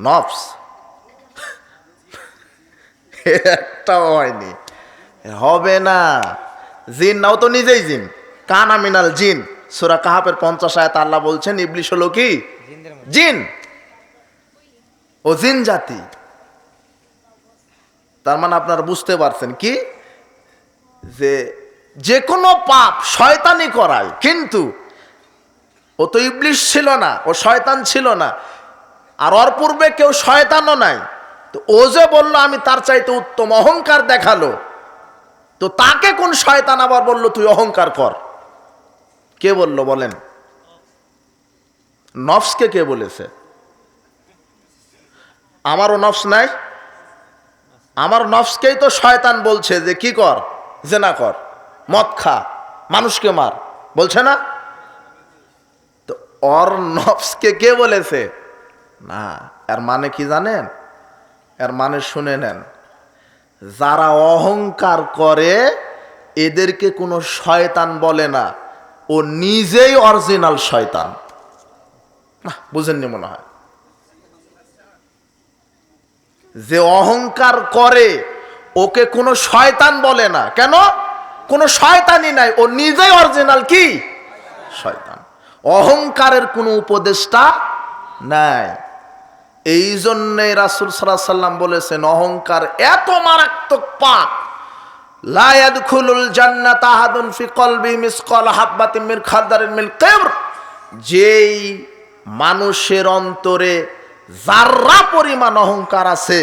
নফস। একটাও হয়নি। হবে না। জিন নাও তো নিজেই জিন। কানা মিনাল জিন। সুরা কাহাপের পঞ্চাশ আয়াত আল্লাহ বলছেন ইবলিশ হলো কি? জিন। ও জিন জাতি। তার মানে আপনারা বুঝতে পারছেন কি? যে যে কোনো পাপ শয়তানি করায় কিন্তু ও তো ইবলিশ ছিল না ও শয়তান ছিল না। আর ওর পূর্বে কেউ শয়তানও নাই। তো ও যে বলল, আমি তার চাইতে উত্তম অহংকার দেখাল। তো তাকে কোন শয়তান আবার বলল, তুই অহংকার কর। কে বলল বলেন? নফসকে কে বলেছে? আমারও নফস নাই। আমার নফসকেই তো শয়তান বলছে যে, কি কর? জেনা কর। মদ খা। মানুষকে মার। বলছে না? তো অর নফসকে কে বলেছে? না, এর মানে কি জানেন? এর মানে শুনে নেন। যারা অহংকার করে, এদেরকে কোনো শয়তান বলে না। ও নিজেই অরিজিনাল শয়তান। না, বুঝেননি মনে হয়? যে অহংকার করে, ওকে কোনো শয়তান বলে না। কেন? কোনো শয়তানই নাই। ও নিজেই অরিজিনাল কি? শয়তান। অহংকারের কোনো উপদেষ্টা নাই। এই জন্যে রাসুল সাল্লাহ সাল্লাম বলেছেন, অহংকার এত মারাত্মক পাপ। লায়াদ খুলুল জান্নাত আহাদুন ফি কলবি মিসকাল হাব্বাতিন মিন খারদারিন মিন কিবর। যেই মানুষের অন্তরে যার্রা পরিমাণ অহংকার আছে,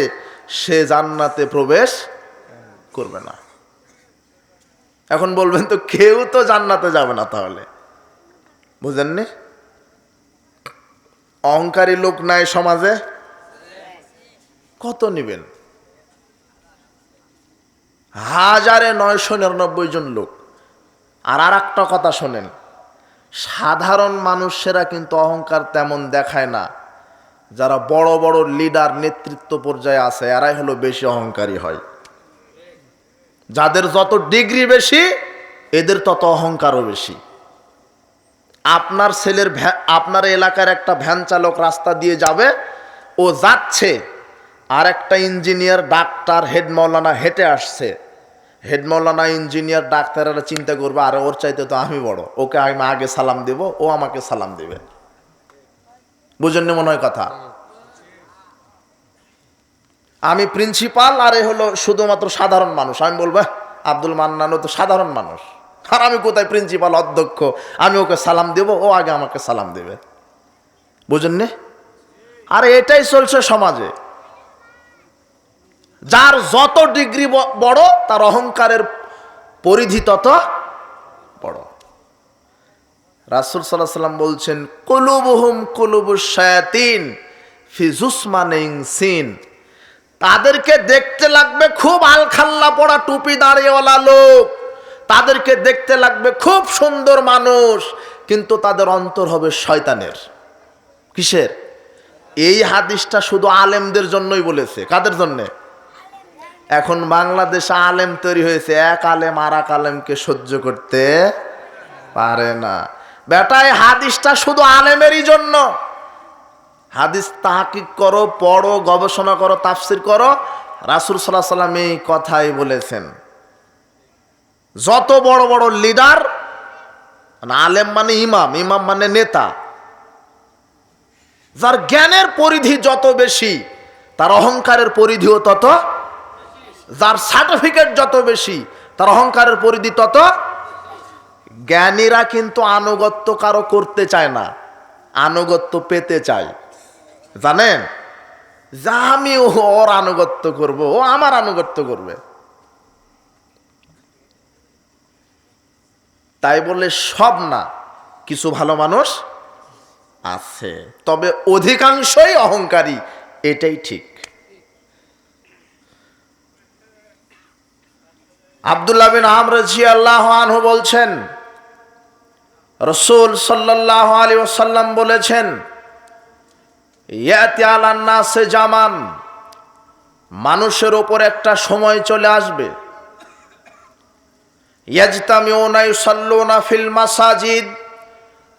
সে জান্নাতে প্রবেশ করবে না। এখন বলবেন তো, কেউ তো জান্নাতে যাবে না তাহলে। বুঝেননি? অহংকারী লোক নাই সমাজে। কত নেবেন? হাজারে নয়শো নিরানব্বই জন লোক। আর আর একটা কথা শোনেন, সাধারণ মানুষেরা কিন্তু অহংকার তেমন দেখায় না। যারা বড় বড় লিডার নেতৃত্ব পর্যায়ে আছে, এরাই হলো বেশি অহংকারী হয়। যাদের যত ডিগ্রি বেশি, এদের তত অহংকারও বেশি। আপনার ছেলের আপনার এলাকার একটা ভ্যান চালক রাস্তা দিয়ে যাবে, ও যাচ্ছে আর একটা ইঞ্জিনিয়ার ডাক্তার হেড মৌলানা হেঁটে আসছে। হেড মৌলানা ইঞ্জিনিয়ার ডাক্তারেরা চিন্তা করবে আরে ওর চাইতে তো আমি বড়। ওকে আমি আগে সালাম দেব ও আমাকে সালাম দেবে। বুঝেননি মনে হয় কথা? আমি প্রিন্সিপাল আর এ হলো শুধুমাত্র সাধারণ মানুষ। আমি বলব "হ্যাঁ, আব্দুল মান্নানও তো সাধারণ মানুষ। আর আমি কোথায় প্রিন্সিপাল অধ্যক্ষ? আমি ওকে সালাম দেব ও আগে আমাকে সালাম দেবে। বুঝেননি? আর এটাই চলছে সমাজে। যার যত ডিগ্রি বড়, তার অহংকারের পরিধি তত বড়। রাসুল সাল্লাহ সাল্লাম বলছেন, কলুবহুম কলুবু শায়াতিন ফিজুসমানিং সিন। তাদেরকে দেখতে লাগবে খুব আলখাল্লা পড়া টুপি দাঁড়িয়েওয়ালা লোক। তাদেরকে দেখতে লাগবে খুব সুন্দর মানুষ, কিন্তু তাদের অন্তর হবে শয়তানের। কিসের? এই হাদিসটা শুধু আলেমদের জন্যই বলেছে। কাদের জন্যে? এখন বাংলাদেশে আলেম তৈরি হয়েছে, এক আলেম আর এক আলেমকে সহ্য করতে পারে না। বেটায় হাদিসটা শুধু আলেমেরই জন্য। হাদিস তাহাকিক করো, পড়ো, গবেষণা করো, তাফসির করো। রাসুল সাল্লাহ সাল্লাম এই কথাই বলেছেন। যত বড় বড় লিডার আলেম মানে ইমাম ইমাম মানে নেতা, যার জ্ঞানের পরিধি যত বেশি, তার অহংকারের পরিধিও তত যার সার্টিফিকেট যত বেশি, তার অহংকারের পরিধি তত জ্ঞানীরা কিন্তু আনুগত্য কারও করতে চায় না, আনুগত্য পেতে চায়। জানেন? যা আমি ওর আনুগত্য করব, ও আমার আনুগত্য করবে। তাই বলে সব না, কিছু ভালো মানুষ আছে, তবে অধিকাংশই অহংকারী, এটাই ঠিক। আবদুল্লাহ বিন আমরজি আল্লাহ আনহু বলছেন, রসুল সাল্লাহ আলী ওসাল্লাম বলেছেন, ইয়াতি আলান্নাসে জামান, মানুষের ওপর একটা সময় চলে আসবে। ফিল মাসাজিদ,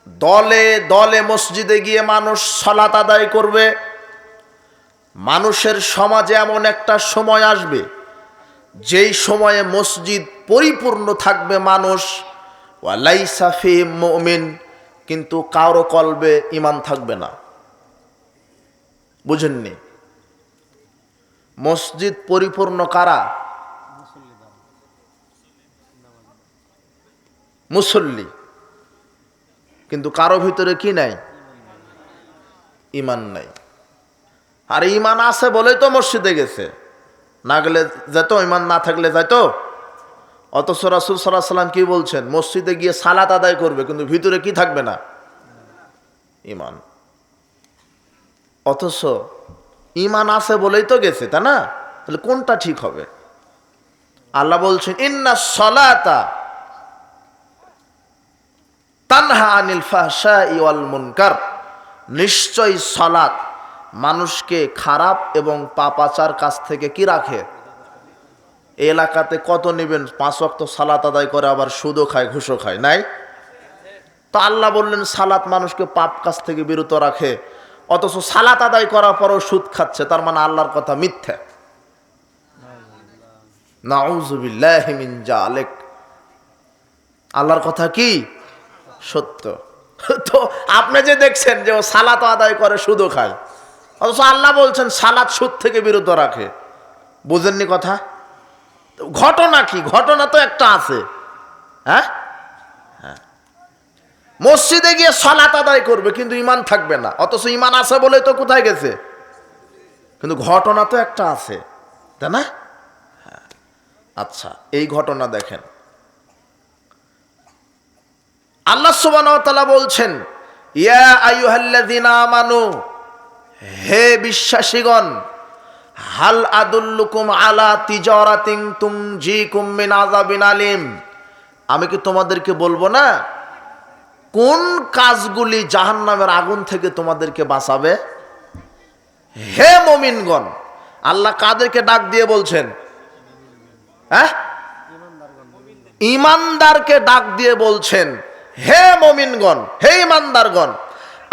দলে দলে মসজিদে গিয়ে মানুষ সালাত আদায় করবে। মানুষের সমাজে এমন একটা সময় আসবে যেই সময়ে মসজিদ পরিপূর্ণ থাকবে মানুষ ওয়ালাইসাফি মমিন, কিন্তু কারও কলবে ইমান থাকবে না। বুঝেননি? মসজিদ পরিপূর্ণ কারা? মুসল্লি। কিন্তু কারও ভিতরে কি নাই? ইমান নাই। আর ইমান আছে বলেই তো মসজিদে গেছে। না গেলে যেত, ইমান না থাকলে যাইতো। অথচ রাসুল সাল্লাহ সাল্লাম কি বলছেন? মসজিদে গিয়ে সালাত আদায় করবে, কিন্তু ভিতরে কি থাকবে না? ইমান। অথচ ইমান আছে বলেই তো গেছে তা না? তাহলে কোনটা ঠিক হবে? আল্লাহ বলছেন, ইন্না সলাতা তানহা আনিল ফাহশা ইওয়াল মুনকার। নিশ্চয় সলাত মানুষকে খারাপ এবং পাপাচার কাছ থেকে কি রাখে? এলাকাতে কত নেবেন? পাঁচ অক্ত সালাত আদায় করে আবার সুদও খায়, ঘুষও খায়, নাই? তো আল্লাহ বললেন, সালাত মানুষকে পাপ কাছ থেকে বিরত রাখে, অথচ সালাত আদায় করার পরও সুদ খাচ্ছে, তার মানে আল্লাহর কথা মিথ্যা। আল্লাহর কথা কি? সত্য। তো আপনি যে দেখছেন যে ও সালাত আদায় করে, সুদও খায়। অথচ আল্লাহ বলছেন, সালাদ সুদ থেকে বিরত রাখে। বোঝেননি কথা? ঘটনা কি? ঘটনা তো একটা আছে। হ্যাঁ? হ্যাঁ। মসজিদে গিয়ে সালাত আদায় করবে, কিন্তু ইমান থাকবে না। অথচ ইমান আছে বলে তো কোথায় গেছে? কিন্তু ঘটনা তো একটা আছে। তাই না? হ্যাঁ। আচ্ছা এই ঘটনা দেখেন। আল্লাহ সুবহানাহু বলছেন, ইয়া আইয়ুহাল্লাযিনা আমানু হে বিশ্বাসীগণ, হাল আদুল্লুকুম আলা তিজারাতিন তুমজিকুম মিন আযাবিন আলিম। আমি কি তোমাদেরকে বলব না? কোন কাজগুলি জাহান্নামের আগুন থেকে তোমাদেরকে বাঁচাবে? হে মমিনগণ, আল্লাহ কাদেরকে ডাক দিয়ে বলছেন? হ্যাঁ? ইমানদারকে ডাক দিয়ে বলছেন, হে মমিনগণ, হে ইমানদারগণ,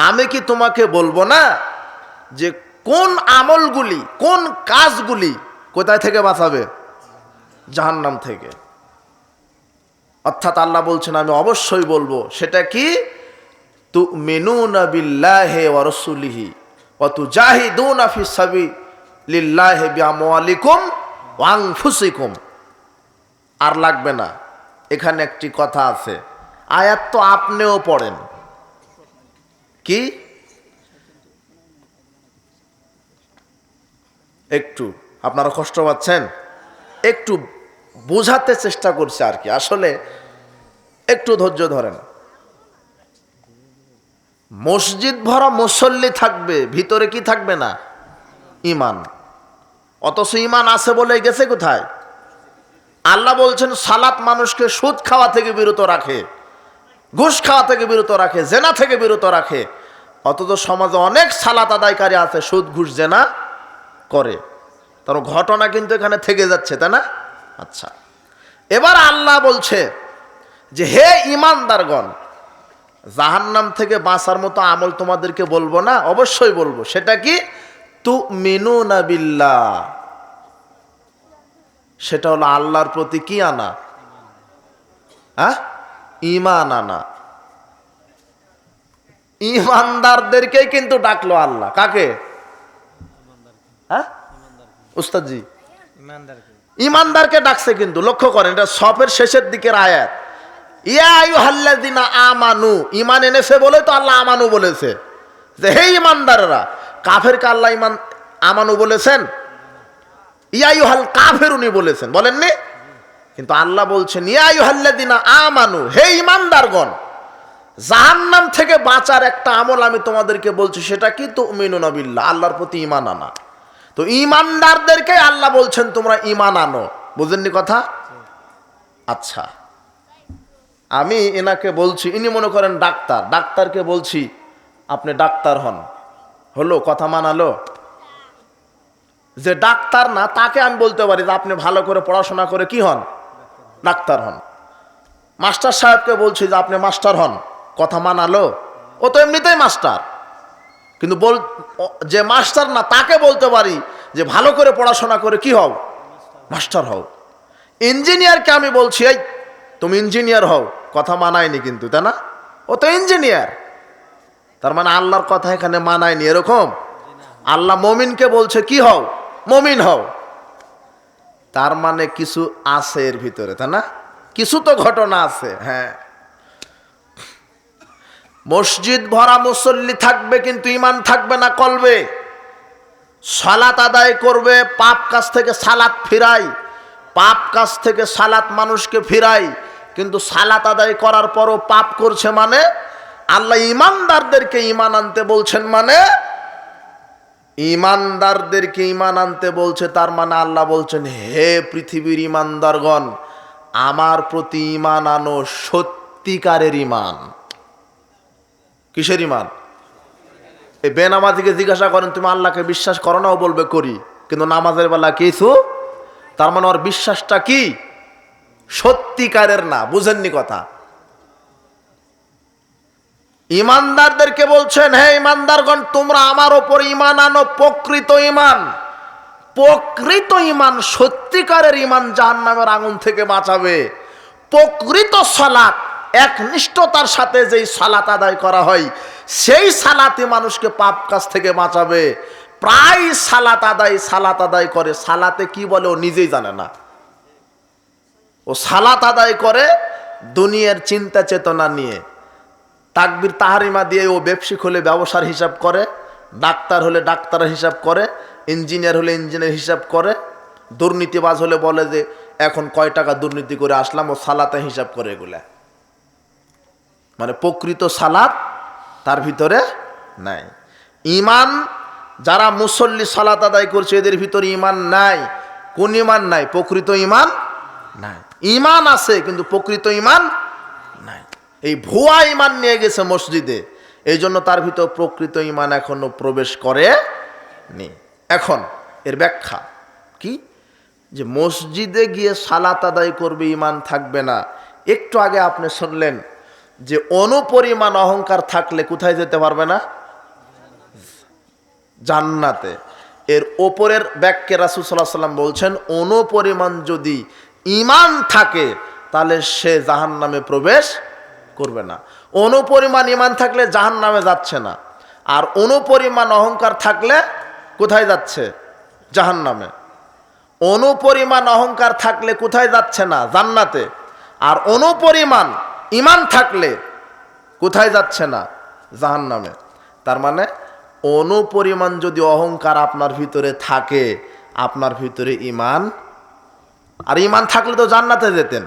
আমি কি তোমাকে বলব না যে কোন আমলগুলি, কোন কাজগুলি কোথায় থেকে বাঁচাবে? জাহান্নাম থেকে। অর্থাৎ আল্লাহ বলছেন, আমি অবশ্যই বলব, সেটা কি? তু মেনু বিল্লাহে ওরসুলিহি অতু জাহিদুন আফি সাবি লিল্লাহে বিআমওয়ালিকুম ওয়াং ফুসিকুম আর লাগবে না। এখানে একটি কথা আছে, আয়াত তো আপনিও পড়েন। কি? একটু, আপনারা কষ্ট পাচ্ছেন? একটু বোঝাতে চেষ্টা করছে আর কি। আসলে একটু ধৈর্য ধরেন। মসজিদ ভরা মুসল্লি থাকবে, ভিতরে কি থাকবে না? ইমান। অথচ ইমান আছে বলে গেছে কোথায়? আল্লাহ বলছেন, সালাত মানুষকে সুদ খাওয়া থেকে বিরত রাখে, ঘুষ খাওয়া থেকে বিরত রাখে, জেনা থেকে বিরত রাখে। অথচ সমাজে অনেক সালাত আদায়কারী আছে, সুদ, ঘুষ, জেনা করে। তার ঘটনা কিন্তু এখানে থেকে যাচ্ছে, তাই না? আচ্ছা। এবার আল্লাহ বলছে যে, হে ইমানদারগণ জাহান্নাম থেকে বাঁচার মতো আমল তোমাদেরকে বলব না, অবশ্যই বলব। সেটা কি? তু মিনু বিল্লাহ। সেটা হলো আল্লাহর প্রতি কি আনা? হ্যাঁ? ইমান আনা। ইমানদারদেরকেই কিন্তু ডাকলো আল্লাহ। কাকে? উস্তাদজি। ইমানদারকে। ডাকছে কিন্তু লক্ষ্য করেন এটা সফের শেষের দিকের আয়াত। ইয়া আয়ু হাল্লাদিনা আমানু ইমান এনেছে বলে তো আল্লাহ আমানু বলেছে। যে হে ইমানদাররা কাফেরকে আল্লাহ ইমান আমানু বলেছেন? ইয়ায়ু হাল কাফের উনি বলেছেন বলেননি? কিন্তু আল্লাহ বলছেন ইয়ায়ু হাল্লাদিনা আমানু হে ইমানদারগণ জাহান্নাম থেকে বাঁচার একটা আমল আমি তোমাদেরকে বলছি সেটা কি তো মিনুনবিল্লা আল্লাহর প্রতি ইমান আনা। তো ইমানদারদেরকে আল্লাহ বলছেন, তোমরা ইমান আনো। বুঝেননি কথা? আচ্ছা। আমি এনাকে বলছি, ইনি মনে করেন ডাক্তার। ডাক্তারকে বলছি, আপনি ডাক্তার হন। হলো, কথা মানালো? যে ডাক্তার না, তাকে আমি বলতে পারি যে, আপনি ভালো করে পড়াশোনা করে কি হন? ডাক্তার হন। মাস্টার সাহেবকে বলছি যে, আপনি মাস্টার হন। কথা মানালো? ও তো এমনিতেই মাস্টার। কিন্তু বল যে মাস্টার না, তাকে বলতে পারি যে ভালো করে পড়াশোনা করে কি হও? মাস্টার হও। ইঞ্জিনিয়ারকে আমি বলছি, এই, তুমি ইঞ্জিনিয়ার হও। কথা মানায়নি কিন্তু, তাই না? ও তো ইঞ্জিনিয়ার। তার মানে আল্লাহর কথা এখানে মানায়নি, এরকম? আল্লাহ মমিনকে বলছে, কি হও? মমিন হও। তার মানে কিছু আছে এর ভিতরে, তাই না? কিছু তো ঘটনা আছে হ্যাঁ। মসজিদ ভরা মুসল্লি থাকবে কিন্তু ইমান থাকবে না কলবে। সালাত আদায় করবে, পাপ কাজ থেকে সালাত ফিরাই, পাপ কাজ থেকে সালাত মানুষকে ফিরাই। কিন্তু সালাত আদায় করার পরও পাপ করছে মানে আল্লাহ ইমানদারদেরকে ইমান আনতে বলছেন মানে ইমানদারদেরকে ইমান আনতে বলছে তার মানে আল্লাহ বলছেন, হে পৃথিবীর ইমানদারগণ, আমার প্রতি ইমান আনো সত্যিকারের ইমান। কিসের ইমান এই বেনামাজিকে জিজ্ঞাসা করেন, তুমি আল্লাহকে বিশ্বাস করো না? বলবে, করি। কিন্তু নামাজের বেলা কিছু? তার মানে ওর বিশ্বাসটা কি? সত্যিকারের না, বুঝেননি কথা। ইমানদারদেরকে বলছেন, হে ইমানদারগণ তোমরা আমার ওপর ইমান আনো, প্রকৃত ইমান প্রকৃত ইমান সত্যিকারের ইমান জাহান্নামের আগুন থেকে বাঁচাবে। প্রকৃত সালাত একনিষ্ঠতার সাথে যেই সালাত আদায় করা হয়, সেই সালাতে মানুষকে পাপ কাজ থেকে বাঁচাবে। প্রায় সালাত আদায় সালাত আদায় করে। সালাতে কি বলে, ও নিজেই জানে না। ও সালাত আদায় করে দুনিয়ার চিন্তা চেতনা নিয়ে। তাকবির তাহারিমা দিয়ে ও ব্যবসায়িক হলে ব্যবসার হিসাব করে, ডাক্তার হলে ডাক্তারের হিসাব করে, ইঞ্জিনিয়ার হলে ইঞ্জিনিয়ার হিসাব করে, দুর্নীতিবাজ হলে বলে যে, এখন কয় টাকা দুর্নীতি করে আসলাম, ও সালাতে হিসাব করে এগুলা। মানে প্রকৃত সালাত তার ভিতরে নাই। ইমান যারা মুসল্লি সালাত আদায় করছে, এদের ভিতরে ইমান নাই। কোন ইমান নাই? প্রকৃত ইমান নাই। ইমান আছে, কিন্তু প্রকৃত ইমান নাই। এই ভুয়া ইমান নিয়ে গেছে মসজিদে এই জন্য তার ভিতর প্রকৃত ইমান এখনও প্রবেশ করে নি এখন এর ব্যাখ্যা কি? যে মসজিদে গিয়ে সালাত আদায় করবে ইমান থাকবে না। একটু আগে আপনি শুনলেন যে অনুপরিমাণ অহংকার থাকলে কোথায় যেতে পারবে না? জান্নাতে। এর ওপরের ব্যাক্যে রাসুল সাল্লাহ সাল্লাম বলছেন, অনুপরিমাণ যদি ইমান থাকে, তাহলে সে জাহান নামে প্রবেশ করবে না। অনুপরিমাণ ইমান থাকলে জাহান নামে যাচ্ছে না। আর অনুপরিমাণ অহংকার থাকলে কোথায় যাচ্ছে? জাহান নামে অনুপরিমাণ অহংকার থাকলে কোথায় যাচ্ছে না? জান্নাতে। আর অনুপরিমাণ ইমান থাকলে কোথায় যাচ্ছে না? জাহান নামে তার মানে অনুপরিমাণ যদি অহংকার আপনার ভিতরে থাকে, আপনার ভিতরে ইমান। আর ইমান থাকলে তো জান্নাতে যেতেন।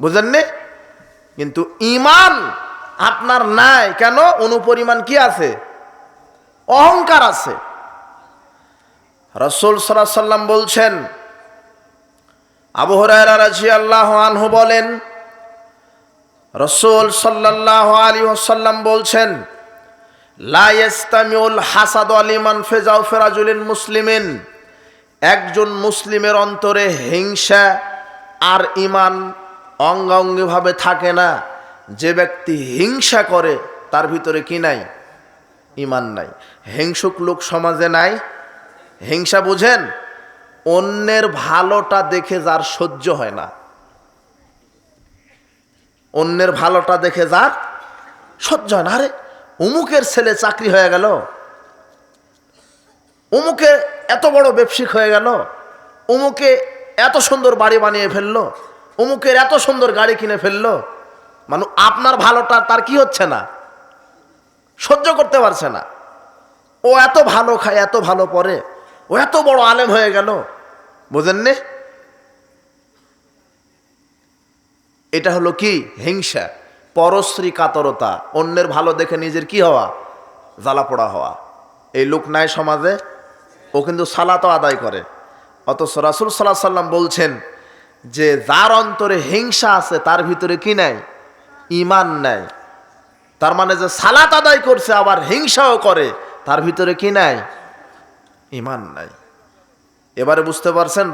বুঝেননি? কিন্তু ইমান আপনার নাই। কেন? অনুপরিমাণ কি আছে? অহংকার আছে। রসুল সাল্লাম বলছেন, আবু হরায়রা রাজি আল্লাহ আনহু বলেন রসুল সাল্লাহ আলী সাল্লাম বলছেন লাইস্তামিউল হাসাদ আলিমান ফেজাউ ফেরাজুলিন মুসলিমিন। একজন মুসলিমের অন্তরে হিংসা আর ইমান অঙ্গাঙ্গিভাবে থাকে না। যে ব্যক্তি হিংসা করে, তার ভিতরে কি নাই? ইমান নাই। হিংসুক লোক সমাজে নাই। হিংসা বুঝেন? অন্যের ভালোটা দেখে যার সহ্য হয় না। অন্যের ভালোটা দেখে যার সহ্য হয় না আরে অমুকের ছেলে চাকরি হয়ে গেল। অমুকে এত বড় ব্যবসায়িক হয়ে গেল। অমুকে এত সুন্দর বাড়ি বানিয়ে ফেলল। অমুকের এত সুন্দর গাড়ি কিনে ফেলল। মানে আপনার ভালোটা তার কি হচ্ছে না? সহ্য করতে পারছে না। ও এত ভালো খায়, এত ভালো পরে। ও এত বড় আলেম হয়ে গেল। বুঝেননি? এটা হলো কি? হিংসা, পরশ্রী কাতরতা, অন্যের ভালো দেখে নিজের কি হওয়া? জ্বালা পোড়া হওয়া। এই লোক নাই সমাজে, ও কিন্তু সালাতও আদায় করে। অথচ রাসুল সাল্লাহ সাল্লাম বলছেন যে, যার অন্তরে হিংসা আছে, তার ভিতরে কি নাই? ইমান নাই। তার মানে যে সালাত আদায় করছে, আবার হিংসাও করে, তার ভিতরে কি নাই? ইমান নাই। এবারে বুঝতে পারছেন